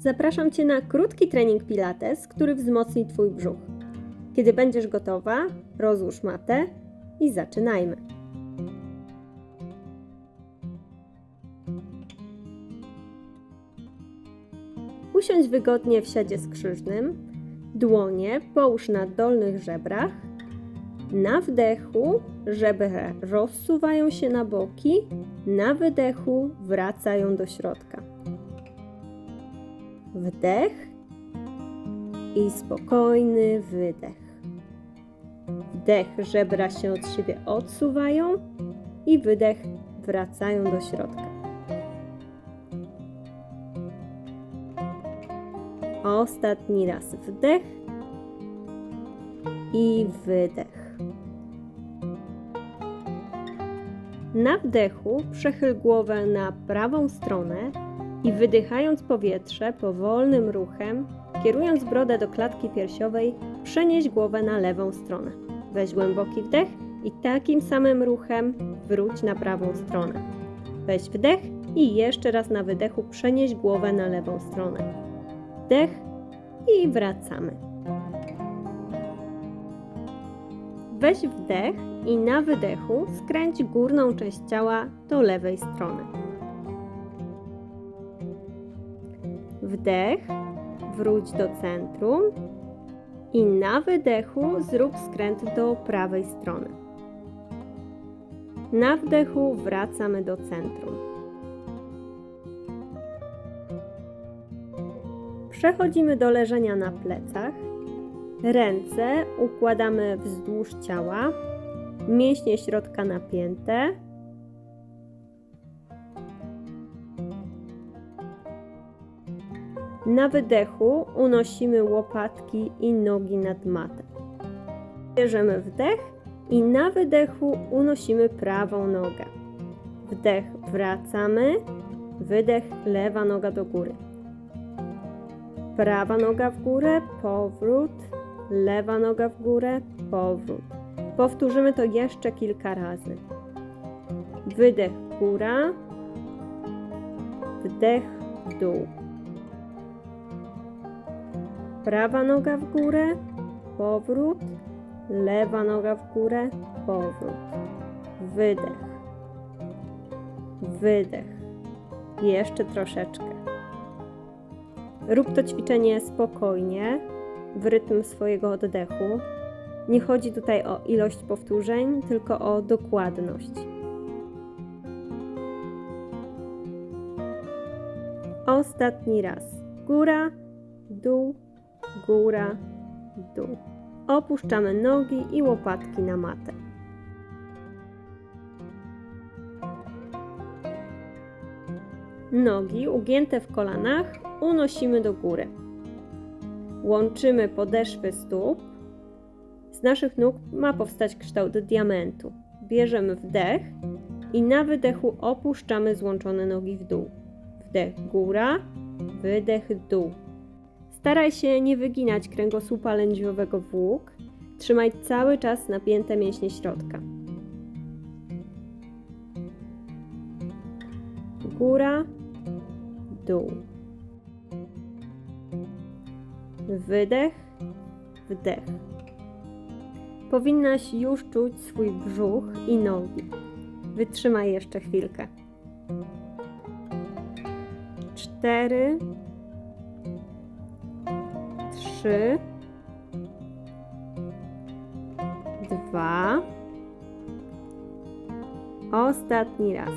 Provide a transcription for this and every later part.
Zapraszam Cię na krótki trening Pilates, który wzmocni Twój brzuch. Kiedy będziesz gotowa, rozłóż matę i zaczynajmy. Usiądź wygodnie w siadzie skrzyżnym, dłonie połóż na dolnych żebrach. Na wdechu żebra rozsuwają się na boki, na wydechu wracają do środka. Wdech i spokojny wydech. Wdech, żebra się od siebie odsuwają i wydech, wracają do środka. Ostatni raz wdech i wydech. Na wdechu przechyl głowę na prawą stronę i wydychając powietrze powolnym ruchem, kierując brodę do klatki piersiowej, przenieś głowę na lewą stronę. Weź głęboki wdech i takim samym ruchem wróć na prawą stronę. Weź wdech i jeszcze raz na wydechu przenieś głowę na lewą stronę. Wdech i wracamy. Weź wdech i na wydechu skręć górną część ciała do lewej strony. Wdech, wróć do centrum i na wydechu zrób skręt do prawej strony. Na wdechu wracamy do centrum. Przechodzimy do leżenia na plecach. Ręce układamy wzdłuż ciała, mięśnie środka napięte. Na wydechu unosimy łopatki i nogi nad matę. Bierzemy wdech i na wydechu unosimy prawą nogę. Wdech wracamy, wydech lewa noga do góry. Prawa noga w górę, powrót, lewa noga w górę, powrót. Powtórzymy to jeszcze kilka razy. Wydech góra, wdech dół. Prawa noga w górę, powrót, lewa noga w górę, powrót. Wydech. Wydech. Jeszcze troszeczkę. Rób to ćwiczenie spokojnie, w rytm swojego oddechu. Nie chodzi tutaj o ilość powtórzeń, tylko o dokładność. Ostatni raz. Góra, dół, góra, dół. Opuszczamy nogi i łopatki na matę. Nogi ugięte w kolanach unosimy do góry. Łączymy podeszwy stóp. Z naszych nóg ma powstać kształt diamentu. Bierzemy wdech i na wydechu opuszczamy złączone nogi w dół. Wdech góra, wydech dół. Staraj się nie wyginać kręgosłupa lędźwiowego w łuk. Trzymaj cały czas napięte mięśnie środka. Góra, dół. Wydech, wdech. Powinnaś już czuć swój brzuch i nogi. Wytrzymaj jeszcze chwilkę. Cztery, trzy, dwa, ostatni raz.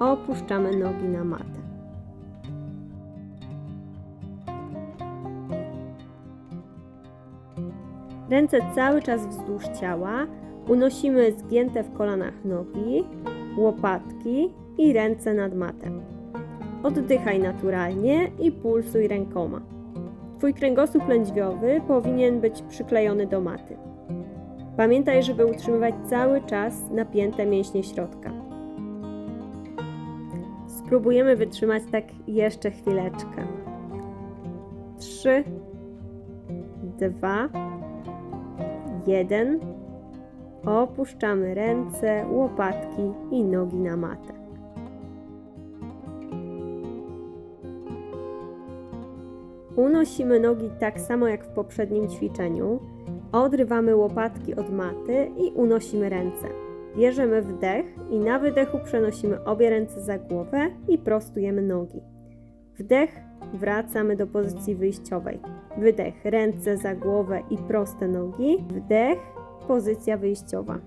Opuszczamy nogi na matę. Ręce cały czas wzdłuż ciała. Unosimy zgięte w kolanach nogi, łopatki i ręce nad matem. Oddychaj naturalnie i pulsuj rękoma. Twój kręgosłup lędźwiowy powinien być przyklejony do maty. Pamiętaj, żeby utrzymywać cały czas napięte mięśnie środka. Spróbujemy wytrzymać tak jeszcze chwileczkę. Trzy, dwa, jeden. Opuszczamy ręce, łopatki i nogi na matę. Unosimy nogi tak samo jak w poprzednim ćwiczeniu. Odrywamy łopatki od maty i unosimy ręce. Bierzemy wdech i na wydechu przenosimy obie ręce za głowę i prostujemy nogi. Wdech, wracamy do pozycji wyjściowej. Wydech, ręce za głowę i proste nogi. Wdech, pozycja wyjściowa.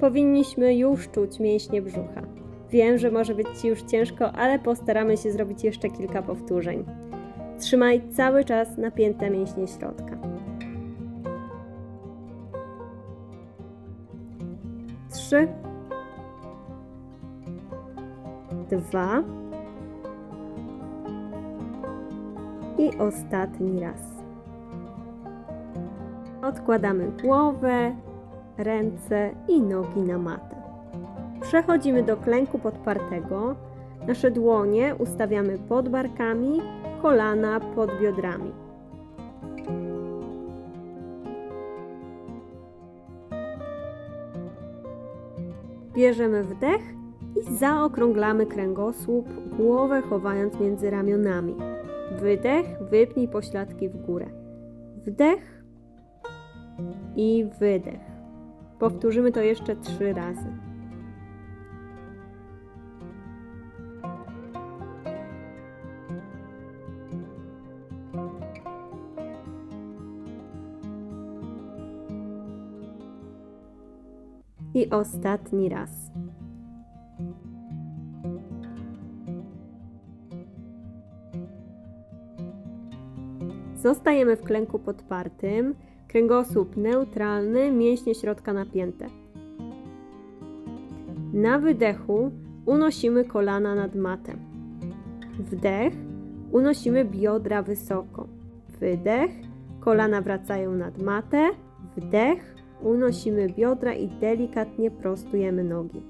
Powinniśmy już czuć mięśnie brzucha. Wiem, że może być Ci już ciężko, ale postaramy się zrobić jeszcze kilka powtórzeń. Trzymaj cały czas napięte mięśnie środka. Trzy, dwa i ostatni raz. Odkładamy głowę, ręce i nogi na matę. Przechodzimy do klęku podpartego. Nasze dłonie ustawiamy pod barkami, kolana pod biodrami. Bierzemy wdech i zaokrąglamy kręgosłup, głowę chowając między ramionami. Wydech, wypnij pośladki w górę. Wdech i wydech. Powtórzymy to jeszcze trzy razy. I ostatni raz. Zostajemy w klęku podpartym, kręgosłup neutralny, mięśnie środka napięte. Na wydechu unosimy kolana nad matę. Wdech, unosimy biodra wysoko. Wydech, kolana wracają nad matę. Wdech, unosimy biodra i delikatnie prostujemy nogi.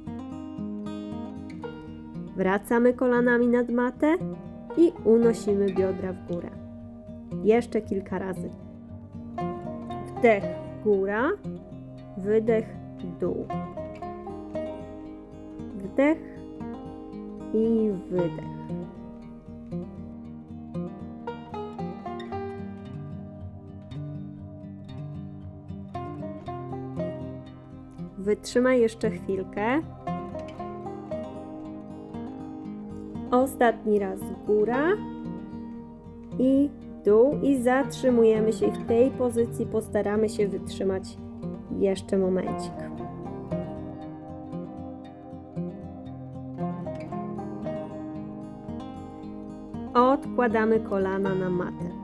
Wracamy kolanami nad matę i unosimy biodra w górę. Jeszcze kilka razy. Wdech, góra, wydech, dół. Wdech i wydech. Wytrzymaj jeszcze chwilkę. Ostatni raz góra i dół i zatrzymujemy się w tej pozycji. Postaramy się wytrzymać jeszcze momencik. Odkładamy kolana na matę.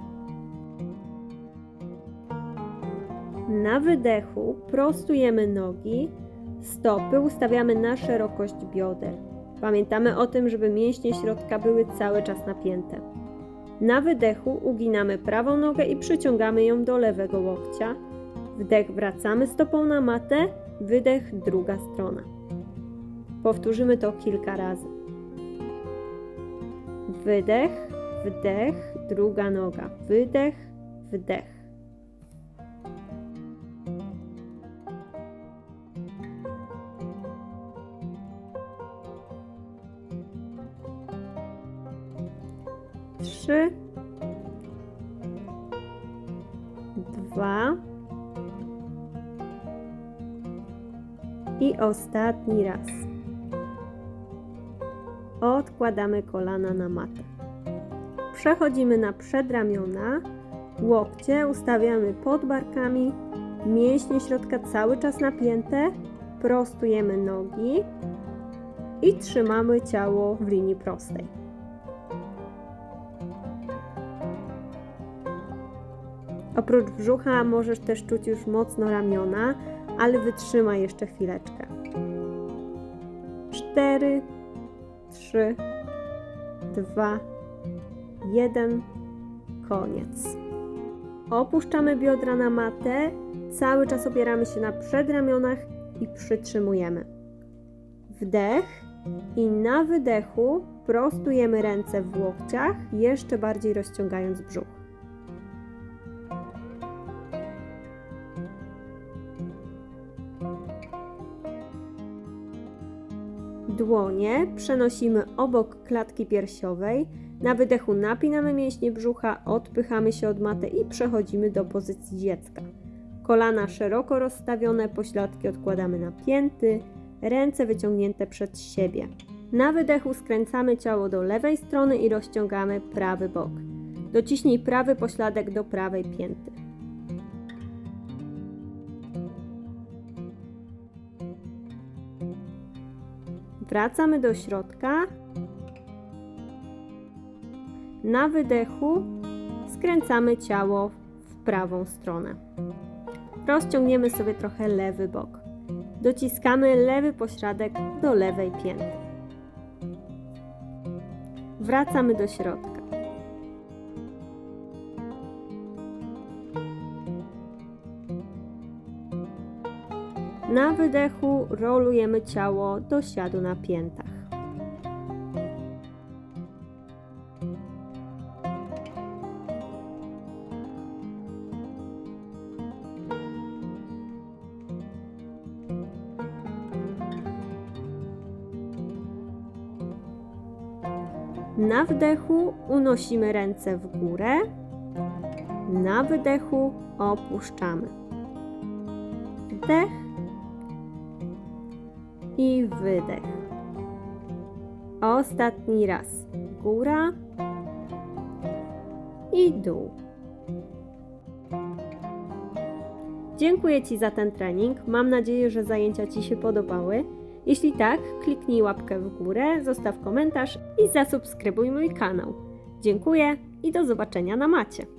Na wydechu prostujemy nogi, stopy ustawiamy na szerokość bioder. Pamiętamy o tym, żeby mięśnie środka były cały czas napięte. Na wydechu uginamy prawą nogę i przyciągamy ją do lewego łokcia. Wdech wracamy stopą na matę, wydech druga strona. Powtórzymy to kilka razy. Wydech, wdech, druga noga. Wydech, wdech. I ostatni raz. Odkładamy kolana na matę. Przechodzimy na przedramiona. Łokcie ustawiamy pod barkami. Mięśnie środka cały czas napięte. Prostujemy nogi i trzymamy ciało w linii prostej. Oprócz brzucha możesz też czuć już mocno ramiona, ale wytrzymaj jeszcze chwileczkę. Cztery, trzy, dwa, jeden, koniec. Opuszczamy biodra na matę, cały czas opieramy się na przedramionach i przytrzymujemy. Wdech i na wydechu prostujemy ręce w łokciach, jeszcze bardziej rozciągając brzuch. Dłonie przenosimy obok klatki piersiowej. Na wydechu napinamy mięśnie brzucha, odpychamy się od maty i przechodzimy do pozycji dziecka. Kolana szeroko rozstawione, pośladki odkładamy na pięty, ręce wyciągnięte przed siebie. Na wydechu skręcamy ciało do lewej strony i rozciągamy prawy bok. Dociśnij prawy pośladek do prawej pięty. Wracamy do środka. Na wydechu skręcamy ciało w prawą stronę. Rozciągniemy sobie trochę lewy bok. Dociskamy lewy pośladek do lewej pięty. Wracamy do środka. Na wydechu rolujemy ciało do siadu na piętach. Na wdechu unosimy ręce w górę, na wydechu opuszczamy. Wdech i wydech. Ostatni raz. Góra i dół. Dziękuję Ci za ten trening. Mam nadzieję, że zajęcia Ci się podobały. Jeśli tak, kliknij łapkę w górę, zostaw komentarz i zasubskrybuj mój kanał. Dziękuję i do zobaczenia na macie.